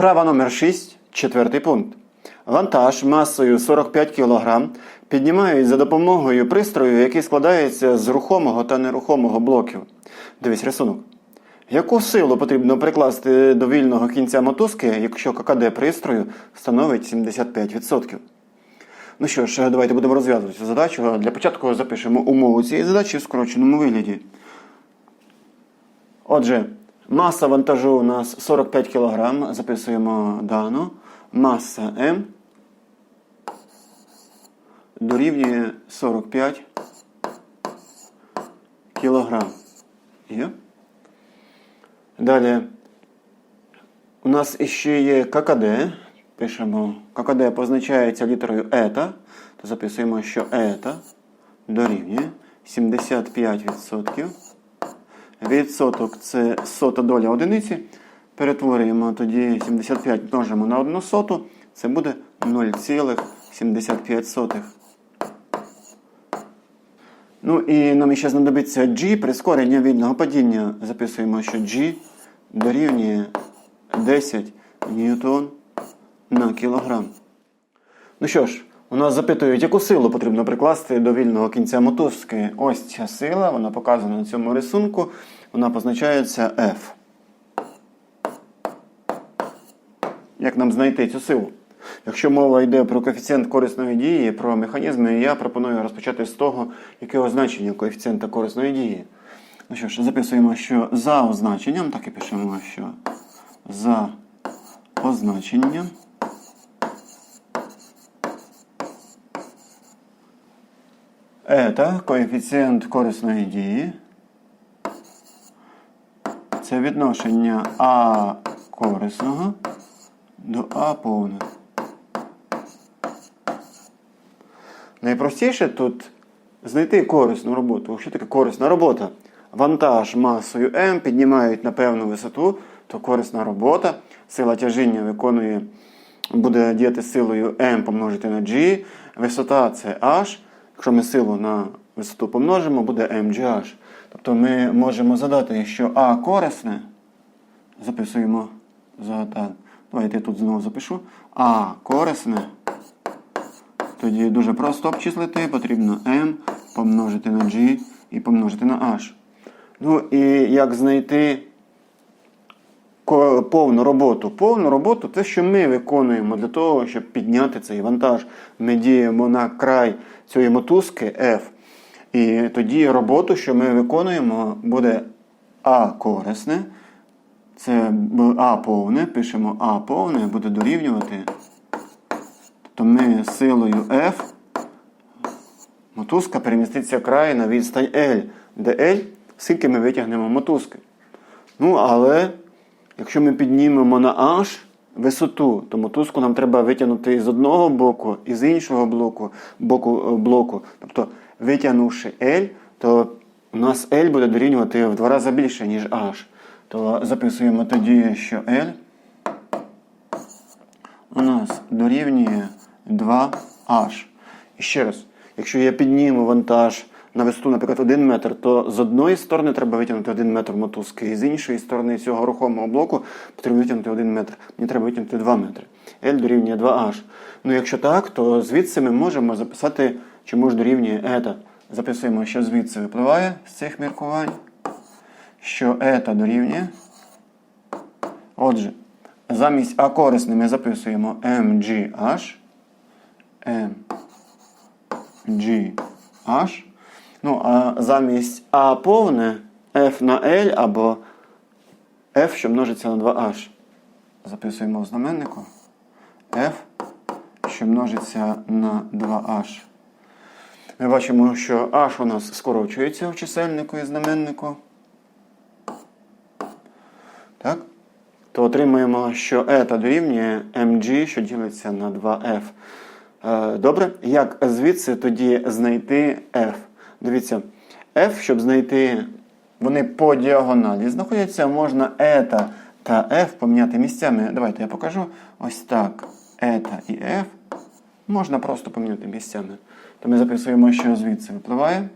Вправа номер 6, четвертий пункт. Вантаж масою 45 кг піднімають за допомогою пристрою, який складається з рухомого та нерухомого блоків. Дивись рисунок. Яку силу потрібно прикласти до вільного кінця мотузки, якщо ККД пристрою становить 75%? Ну що ж, давайте будемо розв'язувати цю задачу. Для початку запишемо умову цієї задачі в скороченому вигляді. Отже, маса вантажу у нас 45 кг. Записуємо дану. Маса М дорівнює 45 кг. Далі. У нас ще є ККД. Пишемо, ККД позначається літерою ета. То записуємо, що ета дорівнює 75%. Відсоток це сота доля одиниці. Перетворюємо тоді 75 множимо на 1 соту. Це буде 0,75. Ну і нам ще знадобиться G, прискорення вільного падіння. Записуємо, що G дорівнює 10 ньютон на кілограм. Ну що ж, у нас запитують, яку силу потрібно прикласти до вільного кінця мотузки. Ось ця сила, вона показана на цьому рисунку. Вона позначається F. Як нам знайти цю силу? Якщо мова йде про коефіцієнт корисної дії, про механізми, я пропоную розпочати з того, яке означення коефіцієнта корисної дії. Ну що ж, записуємо, що за означенням, так і пишемо, що за означенням Ета коефіцієнт корисної дії. Це відношення А корисного до А повного. Найпростіше тут знайти корисну роботу. Що таке корисна робота? Вантаж масою М піднімають на певну висоту, то корисна робота. Сила тяжіння виконує, буде діяти силою М помножити на G. Висота це H. Якщо ми силу на висоту помножимо, буде mgh. Тобто ми можемо задати, що А корисне. Записуємо за так. Давайте я тут знову запишу. А корисне. Тоді дуже просто обчислити. Потрібно m помножити на g і помножити на h. Ну і як знайти повну роботу? Повну роботу те, що ми виконуємо для того, щоб підняти цей вантаж. Ми діємо на край цієї мотузки F. І тоді роботу, що ми виконуємо, буде А корисне. Це А повне, пишемо А повне, буде дорівнювати. Тобто ми силою F мотузка переміститься край на відстань L, де L, скільки ми витягнемо мотузки. Ну, але якщо ми піднімемо на H висоту, то мотузку нам треба витягнути з одного боку і з іншого блоку, боку, е, блоку. Тобто, витягнувши L, то у нас L буде дорівнювати в два рази більше, ніж H. То записуємо тоді, що L у нас дорівнює 2H. І ще раз, якщо я підніму вантаж на висоту, наприклад, 1 метр, то з одної сторони треба витягнути 1 метр мотузки, і з іншої сторони цього рухомого блоку потрібно витягнути 1 метр. Мені треба витягнути 2 метри. L дорівнює 2H. Ну якщо так, то звідси ми можемо записати, чому ж дорівнює ета. Записуємо, що звідси випливає з цих міркувань, що ета дорівнює. Отже, замість А корисне ми записуємо MGH. MGH. Ну, а замість А повне F на L або F, що множиться на 2H. Записуємо в знаменнику. F, що множиться на 2H. Ми бачимо, що H у нас скорочується в чисельнику і знаменнику. Так? То отримуємо, що ета дорівнює mg, що ділиться на 2f. Е, Добре, як звідси тоді знайти f? Дивіться, f, щоб знайти, вони по діагоналі знаходяться, можна ета та f поміняти місцями. Давайте я покажу. Ось так. Ета і f можна просто поміняти місцями. То ми записуємо, що звідси випливає.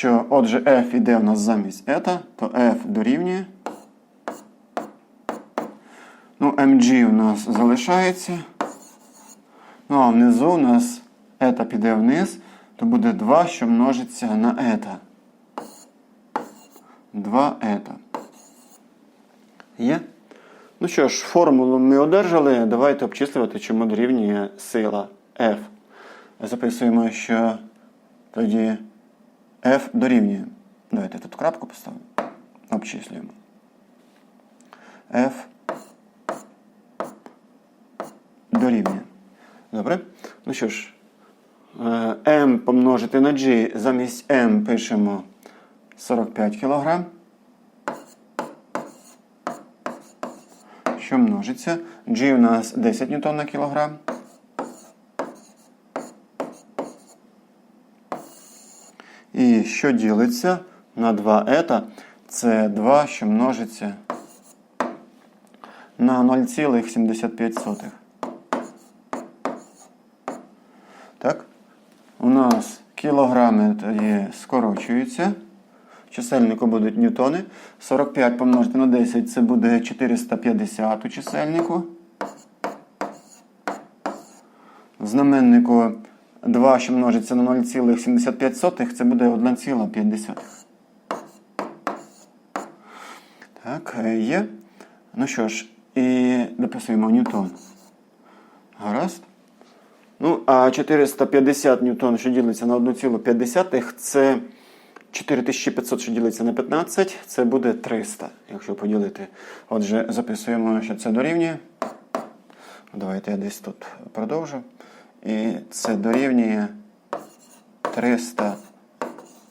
що отже F іде у нас замість eta, то F дорівнює. Ну, mg у нас залишається. Ну, а внизу у нас eta піде вниз, то буде 2, що множиться на eta. 2 eta. Є? Ну що ж, формулу ми одержали. Давайте обчислювати, чому дорівнює сила F. Записуємо, що тоді F дорівнює. Давайте тут крапку поставимо. Обчислюємо. F дорівнює. Добре? Ну що ж, е, M помножити на G. Замість M пишемо 45 кг. Що множиться? G у нас 10 ньютон на кілограм. І що ділиться на 2 ета? Це 2, що множиться на 0,75. Так? У нас кілограми тоді скорочуються. Чисельнику будуть ньютони. 45 помножити на 10 це буде 450 у чисельнику. В знаменнику 2, що множиться на 0,75, це буде 1,5. Так, е, є. Ну що ж, і дописуємо ньютон. Гаразд. Ну, а 450 ньютон, що ділиться на 1,5, це 4500, що ділиться на 15, це буде 300, якщо поділити. Отже, записуємо, що це дорівнює. Давайте я десь тут продовжу. І це дорівнює 300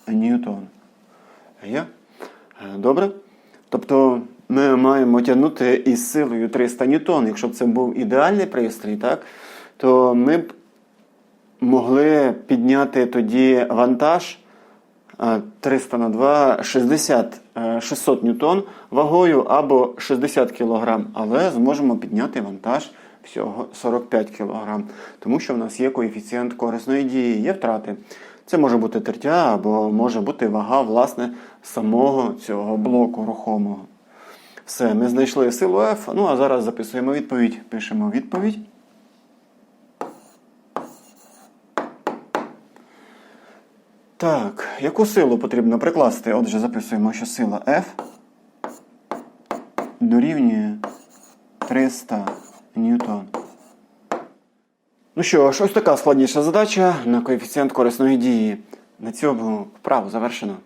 ньютон. Є? Е, Добре? Тобто ми маємо тягнути із силою 300 ньютон. Якщо б це був ідеальний пристрій, так, то ми б могли підняти тоді вантаж е, 300 на 2 60, е, 600 ньютон вагою або 60 кг, але зможемо підняти вантаж всього 45 кг, тому що в нас є коефіцієнт корисної дії, є втрати. Це може бути тертя або може бути вага власне самого цього блоку рухомого. Все, ми знайшли силу F. Ну а зараз записуємо відповідь. Пишемо відповідь. Так, яку силу потрібно прикласти? Отже, записуємо, що сила F дорівнює 300 ньютон. Ну що ж, ось така складніша задача на коефіцієнт корисної дії. На цьому вправу завершено.